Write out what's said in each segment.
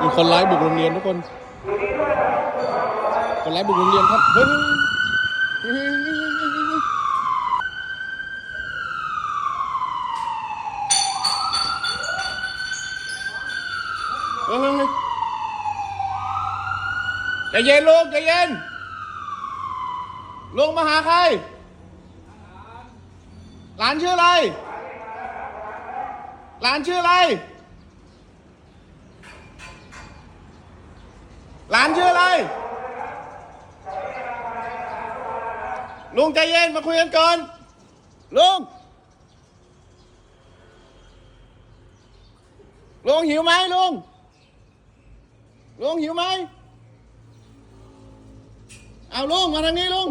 มีคนร้ายบุกโรงเรียนทุกคน คนร้ายบุกโรงเรียนครับ เฮ้ยเฮ้จเย็นลูกใจเย็นลุงมาหาใคร หลานชื่ออะไร หลานชื่ออะไร หลานชื่ออะไร ลุงใจเย็นมาคุยกันก่อน ลุง ลุงหิวไหมลุง ลุงหิวไหม เอาลุงมาทางนี้ลุง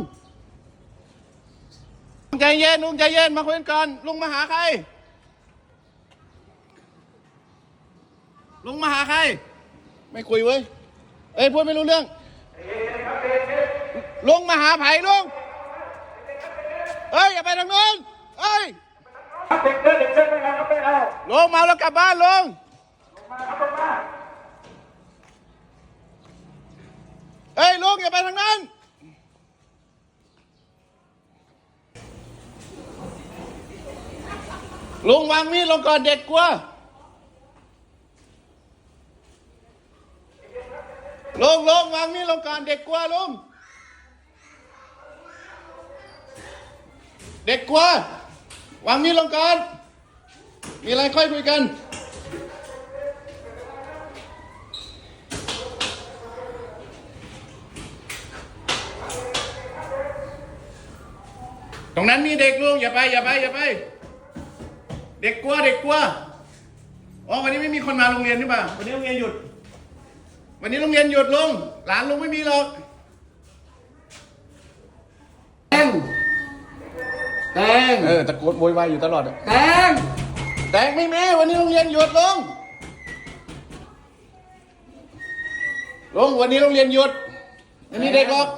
ลุงใจเย็นลุงใจเย็นมาคุยกันก่อน ลุงมาหาใคร ลุงมาหาใคร ไม่คุยเว้ย เอ้ยพูดไม่รู้เรื่อง ลงมาหาไผ่ลุงเอ้ยอย่าไปทางนู้นเอ้ยเด็กเดินเด็กเดินไปงานก็ไปเอาลงเมาแล้วกลับบ้านลุงมาครับลงมาเอ้ยลุงอย่าไปทางนั้นลุงวางมีดลงก่อนเด็กกลัว ลงลงวางมีดลงก่อนเด็กกลัวลุงเด็กกลัววางมีดลงก่อนมีอะไรค่อยคุยกัน ตรงนั้นมีเด็กลุงอย่าไปอย่าไปอย่าไป เด็กกลัวเด็กกลัวอ๋อวันนี้ไม่มีคนมาโรงเรียนนี่ป่ะวันนี้โรงเรียนหยุด วันนี้โรงเรียนหยุดลุงหลานลุงไม่มีหรอกแตงแตงเออตะโกนโวยวายอยู่ตลอดอะแตงแต่ไม่มีวันนี้โรงเรียนหยุดลุงลุงวันนี้โรงเรียนหยุดไม่มีเด็กหรอก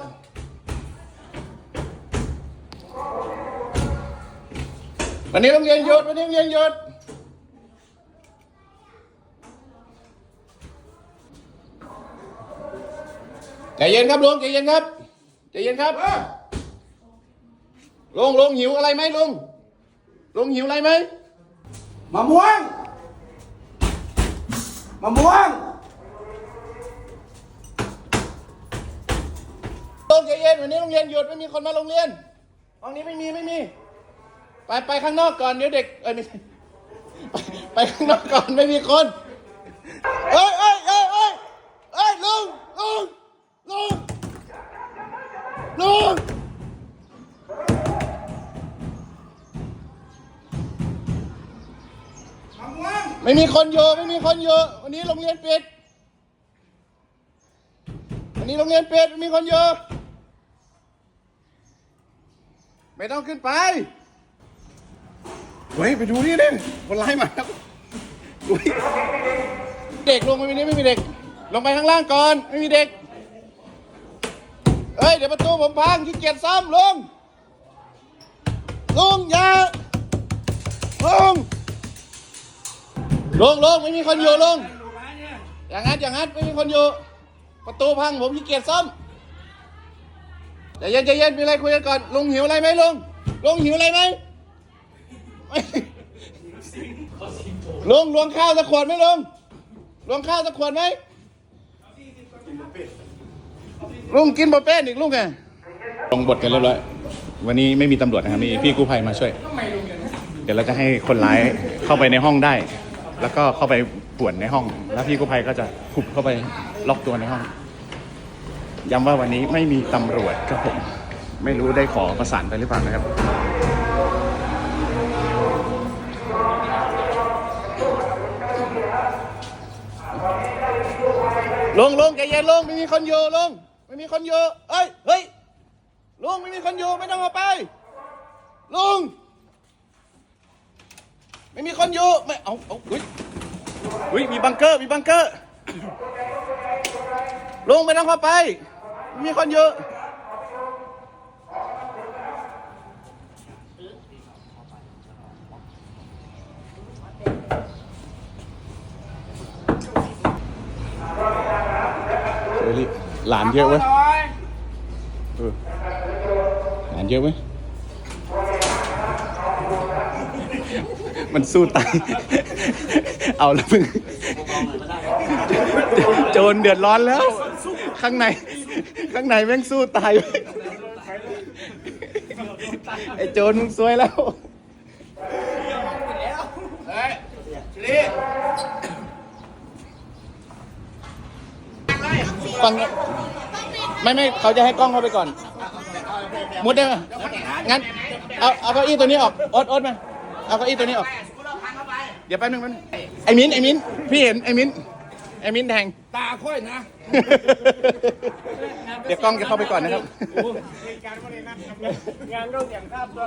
วันนี้โรงเรียนหยุดวันนี้โรงเรียนหยุด ใจเย็นครับลุงใจเย็นครับใจเย็นครับลุงลุงหิวอะไรไหมลุงลุงหิวอะไรไหมมะม่วงมะม่วงลุงใจเย็นวันนี้โรงเรียนหยุดไม่มีคนมาโรงเรียนห้องนี้ไม่มีไม่มี ไปไปข้างนอกก่อนเดี๋ยวเด็กเอ้ยไม่ใช่ไปไปข้างนอกก่อนไม่มีคนเอ้ยเอ้ยเอ้ยเอ้ยเอ้ยลุงลุง ลุงลุงมะม่วงไม่มีคนอยู่ไม่มีคนอยู่วันนี้โรงเรียนปิดวันนี้โรงเรียนปิดไม่มีคนอยู่ไม่ต้องขึ้นไปเฮ้ยไปดูนี่ดิคนร้ายมาแล้วอุ๊ยเด็กลงไปไม่มีไม่มีเด็ก ลงไปข้างล่างก่อน ไม่มีเด็กเฮ้ย เดี๋ยวประตูผมพังขี้เกียจซ่อมลุง ลุงอย่าลุงลุงลุงไม่มีคนอยู่ลุง อย่างนั้นอย่างนั้นไม่มีคนอยู่ ประตูพังผมขี้เกียจซ่อมใจเย็นใจเย็นมีอะไรคุยกันก่อน ลุงหิวอะไรไหมลุง ลุงหิวอะไรไหมลุงลวงข้าวสักขวดไหมลุงลวงข้าวสักขวดไหม ลุงกินบะเป็ดอีกลุงไงลงบทกันเรียบร้อยวันนี้ไม่มีตำรวจนะครับมีพี่กู้ภัยมาช่วย เดี๋ยวเราจะให้คนร้ายเข้าไปในห้องได้ แล้วก็เข้าไปป่วนในห้อง แล้วพี่กู้ภัยก็จะขุบเข้าไปล็อกตัวในห้องย้ำว่าวันนี้ไม่มีตำรวจครับผมไม่รู้ได้ขอประสานไปหรือเปล่านะครับลงลงใจเย็นลงไม่มีคนอยู่ลง ไม่มีคนอยู่เอ้ยเฮ้ยลุงไม่มีคนอยู่ไม่ต้องเอาไป ลุง ไม่มีคนอยู่ไม่เอาเอาอุ้ยอุ้ยมีบังเกอร์มีบังเกอร์ลุงไม่ต้องเข้าไปไม่มีคนอยู่ หลานเยอะเว้ยเออหลานเยอะเว้ยมันสู้ตาย เอาแล้วมึง โจรเดือดร้อนแล้ว ข้างใน ข้างในแม่งสู้ตายเว้ยไอ้โจรมึงซวยแล้ว ฟังไม่ไม่เขาจะให้กล้องเข้าไปก่อน มุดได้ไหมงั้น เอาเอาเก้าอี้ตัวนี้ออกโอ๊ตโอ๊ตมา เอาเก้าอี้ตัวนี้ออก เดี๋ยวแป๊บนึงแป๊บนึงไอ้มิ้นไอ้มิ้นพี่เห็นไอ้มิ้นไอ้มิ้นแทง ตาค่อยนะ เดี๋ยวกล้องจะเข้าไปก่อนนะครับ งานร่วมอย่างข้ามตัว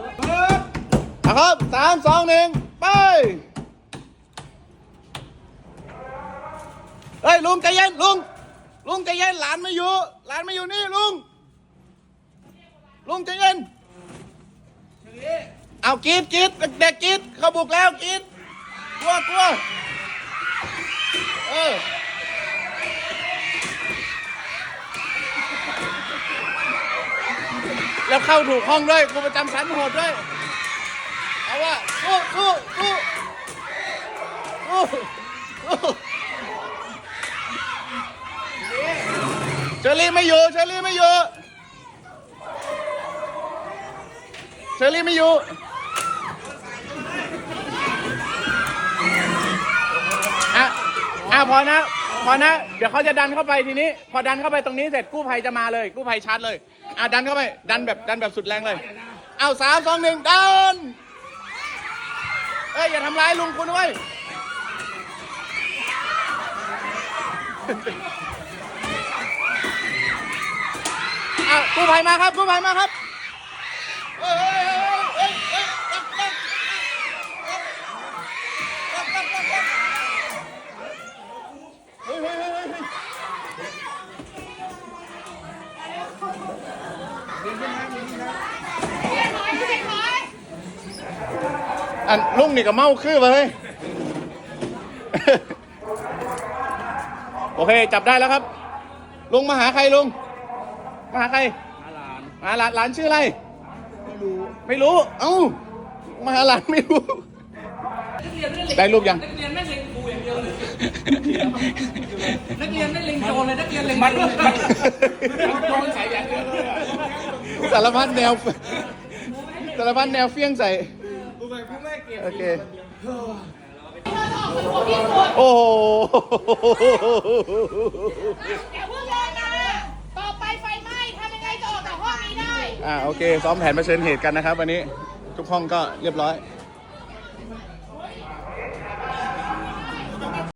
เอาครับสามสองหนึ่งไปเฮ้ยลุงใจเย็นลุง ลุงใจเย็นหลานไม่อยู่ หลานไม่อยู่นี่ลุง ลุงใจเย็นเอากรีดกรีดเด็กกรีดเขาบุกแล้วกรีดกลัวกลัวเออแล้วเข้าถูกห้องด้วยครูประจำชั้นโหดด้วย เอาว่าสู้สู้สู้สู้สู้เช อรี่ไม่อยู่เชอรี่ไม่อยู่เชอรี่ไม่อยู่อะอะพอนะ พอนะ เดี๋ยวเขาจะดันเข้าไปทีนี้ พอดันเข้าไปตรงนี้เสร็จกู้ภัยจะมาเลย กู้ภัยชาร์จเลย อะดันเข้าไป ดันแบบดันแบบสุดแรงเลย เอาสามสองหนึ่งดัน เอ้ยอย่าทำร้ายลุงคุณด้วย อ่กู้ภัยมาครับกู้ภัยมาครับอันลุงนี่ก็เมาคือไปเลยโอเค จับได้แล้วครับ ลุงมาหาใครลุง มาหาใครมาหลานมาหลานหลานชื่ออะไร ไม่รู้ ไม่รู้ เอ้า มาหาหลานไม่รู้ ได้รูปยัง นักเรียนไม่เล็งครูอย่างเดียวเลยนักเรียนไม่เล็งโจรเลยนักเรียนเล็งมันโดนใส่อย่างเดียวเลยอะสารพัดแนว สารพัดแนวเฟี้ยงใส่โอเค โอ้โห อ่าโอเค ซ้อมแผนเผชิญเหตุกันนะครับ วันนี้ทุกห้องก็เรียบร้อย